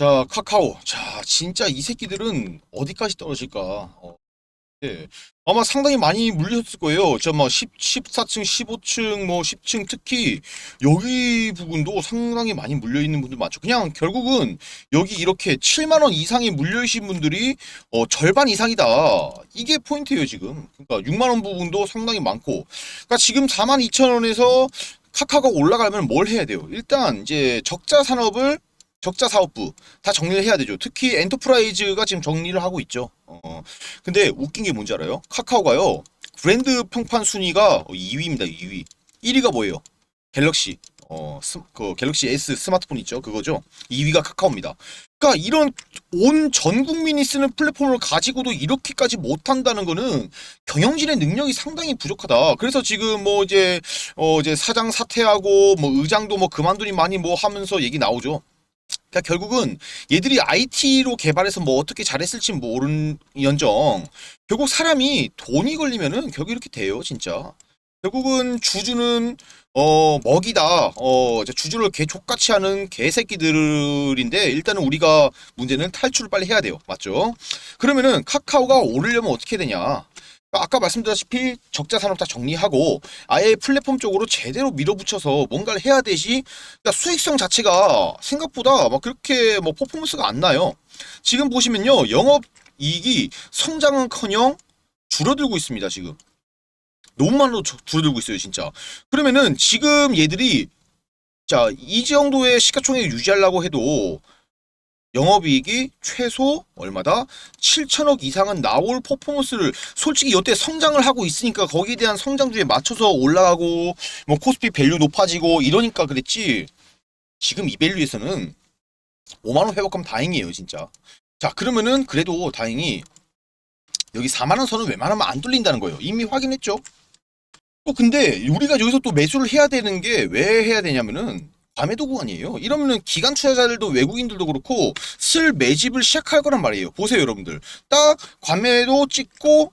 자, 카카오. 자, 진짜 이 새끼들은 어디까지 떨어질까? 어, 예. 아마 상당히 많이 물렸을 거예요. 저뭐 10, 14층, 15층, 뭐 10층 특히 여기 부분도 상당히 많이 물려 있는 분들 많죠. 그냥 결국은 여기 이렇게 7만 원 이상이 물려 있신 분들이 어, 절반 이상이다. 이게 포인트예요, 지금. 그러니까 6만 원 부분도 상당히 많고. 그러니까 지금 4만 2천 원에서 카카오가 올라가려면 뭘 해야 돼요? 일단 이제 적자 산업을 적자 사업부 다 정리를 해야 되죠. 특히 엔터프라이즈가 지금 정리를 하고 있죠. 어, 근데 웃긴 게 뭔지 알아요? 카카오가요. 브랜드 평판 순위가 2위입니다. 2위. 1위가 뭐예요? 갤럭시. 어, 스, 그 갤럭시 S 스마트폰 있죠. 그거죠. 2위가 카카오입니다. 그러니까 이런 온 전 국민이 쓰는 플랫폼을 가지고도 이렇게까지 못한다는 거는 경영진의 능력이 상당히 부족하다. 그래서 지금 뭐 이제 어 이제 사장 사퇴하고 뭐 의장도 뭐 그만두니 많이 뭐 하면서 얘기 나오죠. 그러니까 결국은 얘들이 IT로 개발해서 뭐 어떻게 잘했을지 모르는 연정. 결국 사람이 돈이 걸리면은 결국 이렇게 돼요 진짜. 결국은 주주는 어 먹이다. 어 주주를 개 족같이 하는 개새끼들인데 일단은 우리가 문제는 탈출을 빨리 해야 돼요. 맞죠? 그러면은 카카오가 오르려면 어떻게 되냐 아까 말씀드렸다시피 적자 산업 다 정리하고 아예 플랫폼 쪽으로 제대로 밀어붙여서 뭔가를 해야 되지 그러니까 수익성 자체가 생각보다 막 그렇게 뭐 퍼포먼스가 안 나요. 지금 보시면요. 영업 이익이 성장은커녕 줄어들고 있습니다, 지금. 너무 많이 저- 줄어들고 있어요, 진짜. 그러면은 지금 얘들이 자, 이 정도의 시가총액 유지하려고 해도 영업이익이 최소 얼마다? 7천억 이상은 나올 퍼포먼스를 솔직히 여태 성장을 하고 있으니까 거기에 대한 성장주에 맞춰서 올라가고 뭐 코스피 밸류 높아지고 이러니까 그랬지. 지금 이 밸류에서는 5만 원 회복하면 다행이에요 진짜. 자 그러면은 그래도 다행히 여기 4만 원 선은 웬만하면 안 뚫린다는 거예요. 이미 확인했죠? 또 근데 우리가 여기서 또 매수를 해야 되는 게 왜 해야 되냐면은 과매도 구간이에요 이러면은 기관 투자자들도 외국인들도 그렇고 슬 매집을 시작할 거란 말이에요 보세요 여러분들 딱 과매도 찍고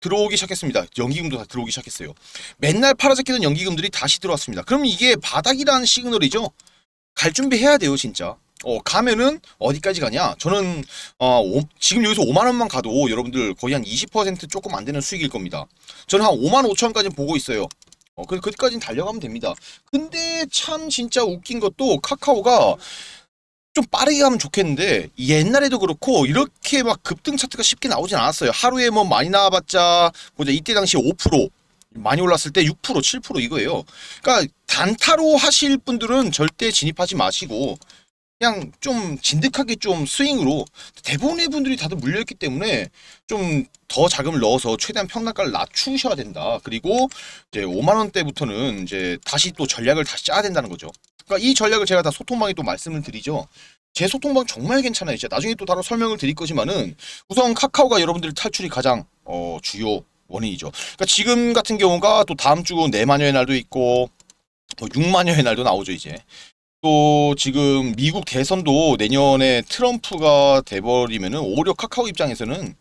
들어오기 시작했습니다. 연기금도 다 들어오기 시작했어요. 맨날 팔아잡히던 연기금들이 다시 들어왔습니다. 그럼 이게 바닥이라는 시그널이죠. 갈 준비해야 돼요, 진짜. 어, 가면은 어디까지 가냐? 저는 어, 오- 지금 여기서 5만 원만 가도 여러분들 거의 한 20% 조금 안 되는 수익일 겁니다. 저는 한 5만 5천 원까지 보고 있어요. 어, 그 그때까지는 달려가면 됩니다. 근데 참 진짜 웃긴 것도 카카오가 좀 빠르게 가면 좋겠는데 옛날에도 그렇고 이렇게 막 급등 차트가 쉽게 나오진 않았어요. 하루에 뭐 많이 나와봤자 보자 이때 당시 5% 많이 올랐을 때 6% 7% 이거예요. 그러니까 단타로 하실 분들은 절대 진입하지 마시고 그냥 좀 진득하게 좀 스윙으로 대부분의 분들이 다들 물려있기 때문에 좀 더 자금을 넣어서 최대한 평단가를 낮추셔야 된다. 그리고 이제 5만 원대부터는 이제 다시 또 전략을 다시 짜야 된다는 거죠. 그러니까 이 전략을 제가 다 소통방에 또 말씀을 드리죠. 제 소통방 정말 괜찮아요. 진짜 나중에 또 따로 설명을 드릴 거지만은 우선 카카오가 여러분들 탈출이 가장 어, 주요 원인이죠. 그러니까 지금 같은 경우가 또 다음 주 내마녀의 날도 있고 뭐 6마녀의 날도 나오죠 이제. 또 지금 미국 대선도 내년에 트럼프가 돼버리면은 오히려 카카오 입장에서는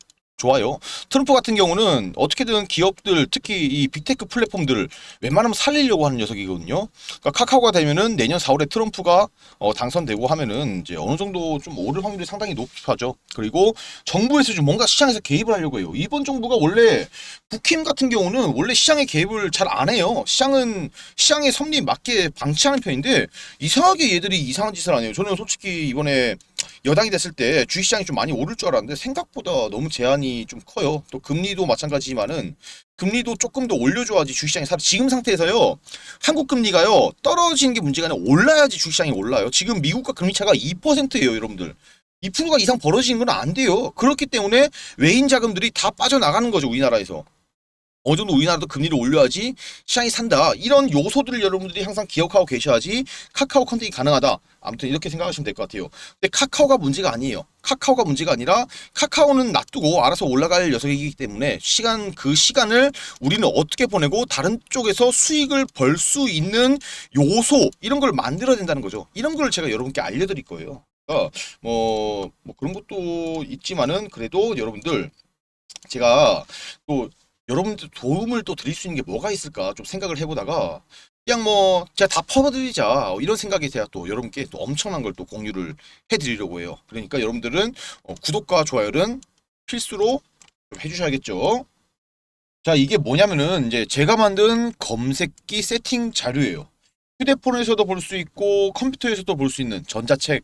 좋아요. 트럼프 같은 경우는 어떻게든 기업들 특히 이 빅테크 플랫폼들을 웬만하면 살리려고 하는 녀석이거든요. 그러니까 카카오가 되면은 내년 4월에 트럼프가 어, 당선되고 하면은 이제 어느 정도 좀 오를 확률이 상당히 높아져. 그리고 정부에서 좀 뭔가 시장에서 개입을 하려고 해요. 이번 정부가 원래 국힘 같은 경우는 원래 시장에 개입을 잘 안 해요. 시장은 시장의 섭리에 맞게 방치하는 편인데 이상하게 얘들이 이상한 짓을 안 해요. 저는 솔직히 이번에 여당이 됐을 때 주식시장이 좀 많이 오를 줄 알았는데 생각보다 너무 제한이 좀 커요. 또 금리도 마찬가지지만은 금리도 조금 더 올려줘야지 주식시장이 살. 지금 상태에서요 한국 금리가요 떨어지는 게 문제가 아니라 올라야지 주식시장이 올라요. 지금 미국과 금리 차가 2%예요, 여러분들. 2%가 이상 벌어지는 건 안 돼요. 그렇기 때문에 외인 자금들이 다 빠져나가는 거죠, 우리나라에서. 어느 정도 우리나라도 금리를 올려야지 시장이 산다. 이런 요소들을 여러분들이 항상 기억하고 계셔야지 카카오 컨택이 가능하다. 아무튼 이렇게 생각하시면 될 것 같아요. 근데 카카오가 문제가 아니에요. 카카오가 문제가 아니라 카카오는 놔두고 알아서 올라갈 녀석이기 때문에 시간 그 시간을 우리는 어떻게 보내고 다른 쪽에서 수익을 벌 수 있는 요소 이런 걸 만들어야 된다는 거죠. 이런 걸 제가 여러분께 알려드릴 거예요. 그러니까 뭐, 뭐 그런 것도 있지만은 그래도 여러분들 제가 또 여러분들 도움을 또 드릴 수 있는 게 뭐가 있을까 좀 생각을 해보다가 그냥 뭐 제가 다 퍼드리자 이런 생각이 제가 또 여러분께 또 엄청난 걸 또 공유를 해드리려고 해요. 그러니까 여러분들은 어, 구독과 좋아요는 필수로 좀 해주셔야겠죠. 자 이게 뭐냐면은 이제 제가 만든 검색기 세팅 자료예요. 휴대폰에서도 볼 수 있고 컴퓨터에서도 볼 수 있는 전자책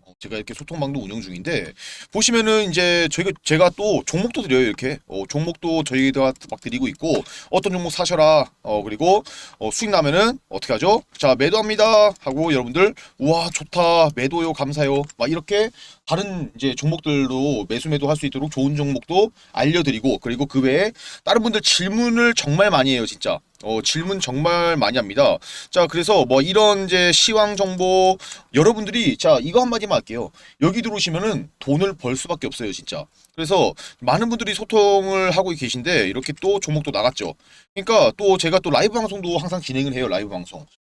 어, 제가 이렇게 소통방도 운영 중인데 보시면은 이제 저희가 제가 또 종목도 드려요 이렇게. 어, 종목도 저희가 막 드리고 있고 어떤 종목 사셔라. 어 그리고 어, 수익 나면은 어떻게 하죠? 자 매도합니다. 하고 여러분들 우와 좋다. 매도요 감사요. 막 이렇게 다른 이제 종목들도 매수 매도 할 수 있도록 좋은 종목도 알려드리고 그리고 그 외에 다른 분들 질문을 정말 많이 해요 진짜 어, 질문 정말 많이 합니다. 자, 그래서 뭐 이런 이제 시황 정보 여러분들이 자, 이거 한마디만 할게요. 여기 들어오시면은 돈을 벌 수밖에 없어요, 진짜. 그래서 많은 분들이 소통을 하고 계신데 이렇게 또 종목도 나갔죠. 그러니까 또 제가 또 라이브 방송도 항상 진행을 해요, 라이브 방송.